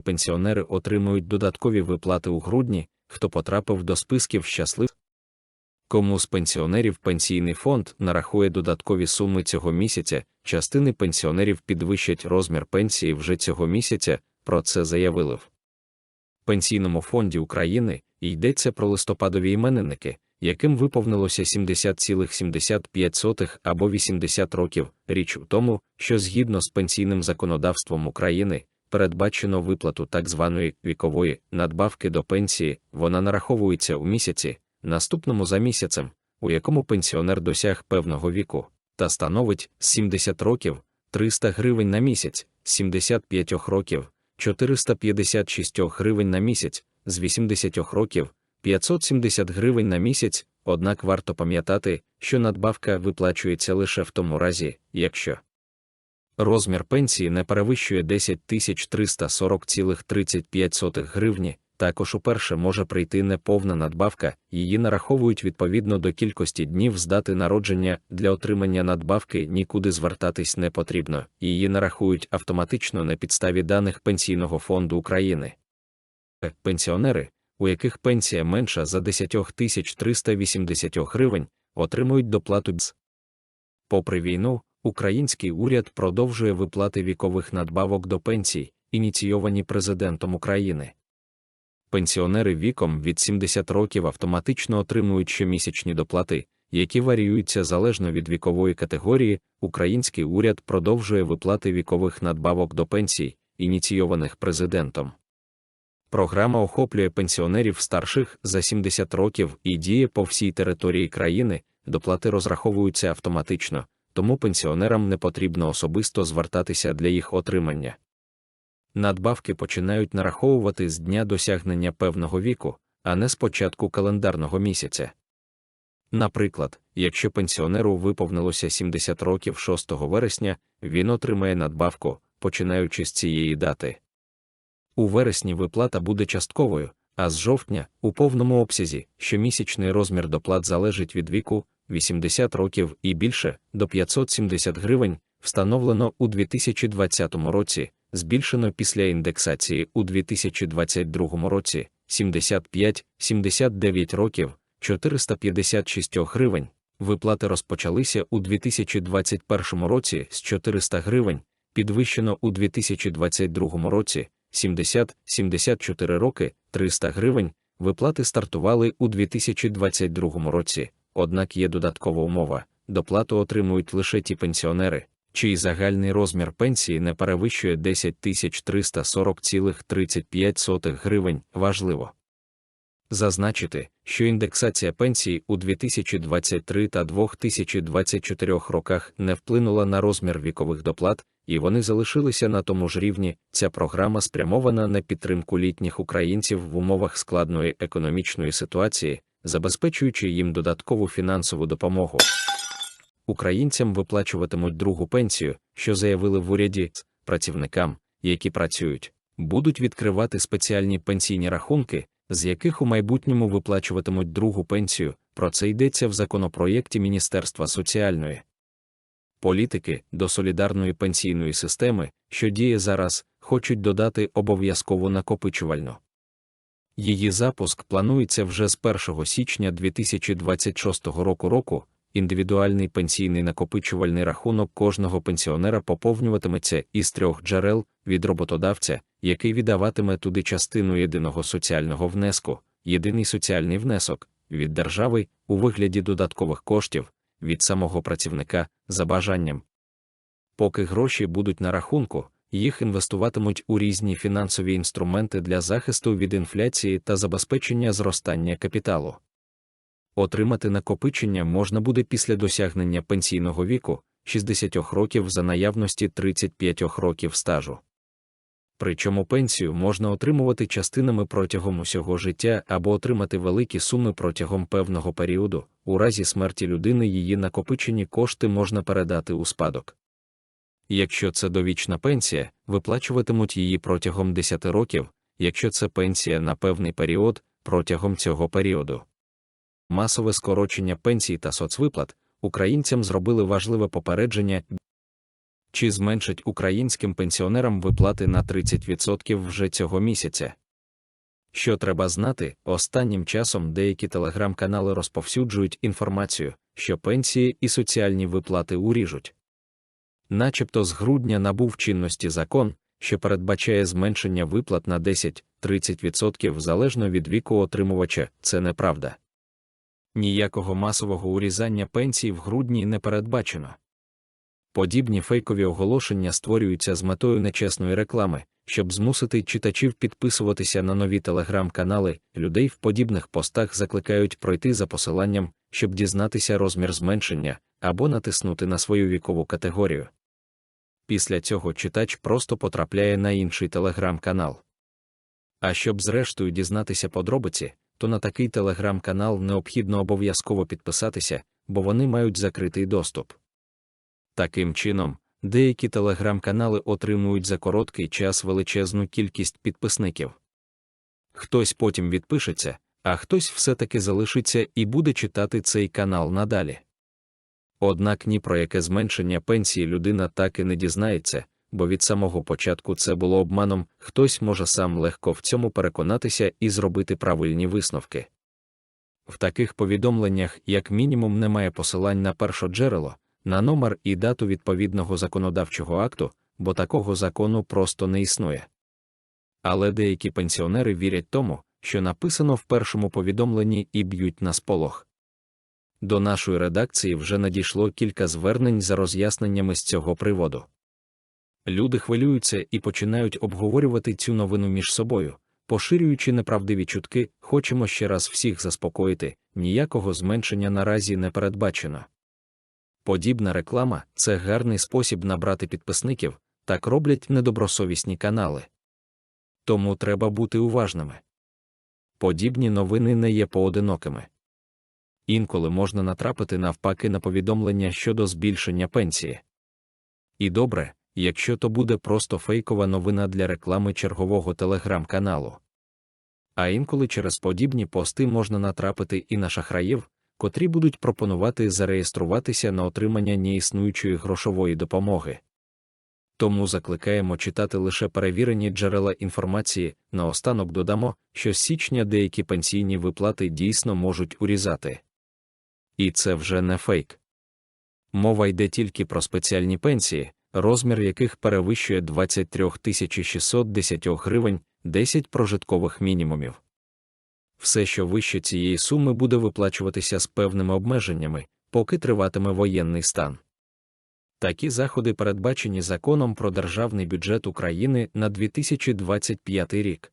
Пенсіонери отримують додаткові виплати у грудні, хто потрапив до списків щаслив. Кому з пенсіонерів пенсійний фонд нарахує додаткові суми цього місяця, частини пенсіонерів підвищать розмір пенсії вже цього місяця, про це заявили в Пенсійному фонді України йдеться про листопадові іменинники, яким виповнилося 70,75 або 80 років. Річ у тому, що згідно з пенсійним законодавством України передбачено виплату так званої вікової надбавки до пенсії, вона нараховується у місяці, наступному за місяцем, у якому пенсіонер досяг певного віку, та становить 70 років 300 гривень на місяць, з 75 років 456 гривень на місяць, з 80 років 570 гривень на місяць, однак варто пам'ятати, що надбавка виплачується лише в тому разі, якщо розмір пенсії не перевищує 10 340,35 гривні, також уперше може прийти неповна надбавка, її нараховують відповідно до кількості днів з дати народження для отримання надбавки нікуди звертатись не потрібно, її нарахують автоматично на підставі даних Пенсійного фонду України. Пенсіонери, у яких пенсія менша за 10 380 гривень, отримують доплату БЗ. Попри війну, український уряд продовжує виплати вікових надбавок до пенсій, ініційовані президентом України. Пенсіонери віком від 70 років автоматично отримують щомісячні доплати, які варіюються залежно від вікової категорії. Український уряд продовжує виплати вікових надбавок до пенсій, ініційованих президентом. Програма охоплює пенсіонерів старших за 70 років і діє по всій території країни, доплати розраховуються автоматично, тому пенсіонерам не потрібно особисто звертатися для їх отримання. Надбавки починають нараховувати з дня досягнення певного віку, а не з початку календарного місяця. Наприклад, якщо пенсіонеру виповнилося 70 років 6 вересня, він отримає надбавку, починаючи з цієї дати. У вересні виплата буде частковою, а з жовтня у повному обсязі щомісячний розмір доплат залежить від віку 80 років і більше до 570 гривень, встановлено у 2020 році, збільшено після індексації у 2022 році 75-79 років 456 гривень. Виплати розпочалися у 2021 році з 400 гривень, підвищено у 2022 році 70-74 роки 300 гривень. Виплати стартували у 2022 році, однак є додаткова умова: доплату отримують лише ті пенсіонери, чий загальний розмір пенсії не перевищує 10 340,35 гривень. Важливо зазначити, що індексація пенсій у 2023 та 2024 роках не вплинула на розмір вікових доплат, і вони залишилися на тому ж рівні. Ця програма спрямована на підтримку літніх українців в умовах складної економічної ситуації, забезпечуючи їм додаткову фінансову допомогу. Українцям виплачуватимуть другу пенсію, що заявили в уряді працівникам, які працюють, будуть відкривати спеціальні пенсійні рахунки, з яких у майбутньому виплачуватимуть другу пенсію. Про це йдеться в законопроєкті Міністерства соціальної політики до солідарної пенсійної системи, що діє зараз, хочуть додати обов'язкову накопичувальну. Її запуск планується вже з 1 січня 2026 року року. Індивідуальний пенсійний накопичувальний рахунок кожного пенсіонера поповнюватиметься із трьох джерел від роботодавця, який віддаватиме туди частину єдиного соціального внеску, єдиний соціальний внесок від держави у вигляді додаткових коштів від самого працівника за бажанням. Поки гроші будуть на рахунку, їх інвестуватимуть у різні фінансові інструменти для захисту від інфляції та забезпечення зростання капіталу. Отримати накопичення можна буде після досягнення пенсійного віку 60 років за наявності 35 років стажу. Причому пенсію можна отримувати частинами протягом усього життя або отримати великі суми протягом певного періоду, у разі смерті людини її накопичені кошти можна передати у спадок. Якщо це довічна пенсія, виплачуватимуть її протягом 10 років, якщо це пенсія на певний період протягом цього періоду. Масове скорочення пенсій та соцвиплат українцям зробили важливе попередження чи зменшать українським пенсіонерам виплати на 30% вже цього місяця. Що треба знати, останнім часом деякі телеграм-канали розповсюджують інформацію, що пенсії і соціальні виплати уріжуть. Начебто з грудня набув чинності закон, що передбачає зменшення виплат на 10-30% залежно від віку отримувача, це неправда. Ніякого масового урізання пенсій в грудні не передбачено. Подібні фейкові оголошення створюються з метою нечесної реклами, щоб змусити читачів підписуватися на нові телеграм-канали, людей в подібних постах закликають пройти за посиланням, щоб дізнатися розмір зменшення або натиснути на свою вікову категорію. Після цього читач просто потрапляє на інший телеграм-канал. А щоб зрештою дізнатися подробиці, то на такий телеграм-канал необхідно обов'язково підписатися, бо вони мають закритий доступ. Таким чином, деякі телеграм-канали отримують за короткий час величезну кількість підписників. Хтось потім відпишеться, а хтось все-таки залишиться і буде читати цей канал надалі. Однак ні про яке зменшення пенсії людина так і не дізнається, бо від самого початку це було обманом, хтось може сам легко в цьому переконатися і зробити правильні висновки. В таких повідомленнях, як мінімум, немає посилань на першоджерело, на номер і дату відповідного законодавчого акту, бо такого закону просто не існує. Але деякі пенсіонери вірять тому, що написано в першому повідомленні і б'ють на сполох. До нашої редакції вже надійшло кілька звернень за роз'ясненнями з цього приводу. Люди хвилюються і починають обговорювати цю новину між собою, поширюючи неправдиві чутки, хочемо ще раз всіх заспокоїти, ніякого зменшення наразі не передбачено. Подібна реклама це гарний спосіб набрати підписників, так роблять недобросовісні канали. Тому треба бути уважними. Подібні новини не є поодинокими. Інколи можна натрапити навпаки на повідомлення щодо збільшення пенсії. І добре, якщо то буде просто фейкова новина для реклами чергового телеграм-каналу. А інколи через подібні пости можна натрапити і на шахраїв, котрі будуть пропонувати зареєструватися на отримання неіснуючої грошової допомоги. Тому закликаємо читати лише перевірені джерела інформації. Наостанок додамо, що з січня деякі пенсійні виплати дійсно можуть урізати. І це вже не фейк. Мова йде тільки про спеціальні пенсії, розмір яких перевищує 23 610 гривень, 10 прожиткових мінімумів. Все, що вище цієї суми, буде виплачуватися з певними обмеженнями, поки триватиме воєнний стан. Такі заходи передбачені законом про державний бюджет України на 2025 рік.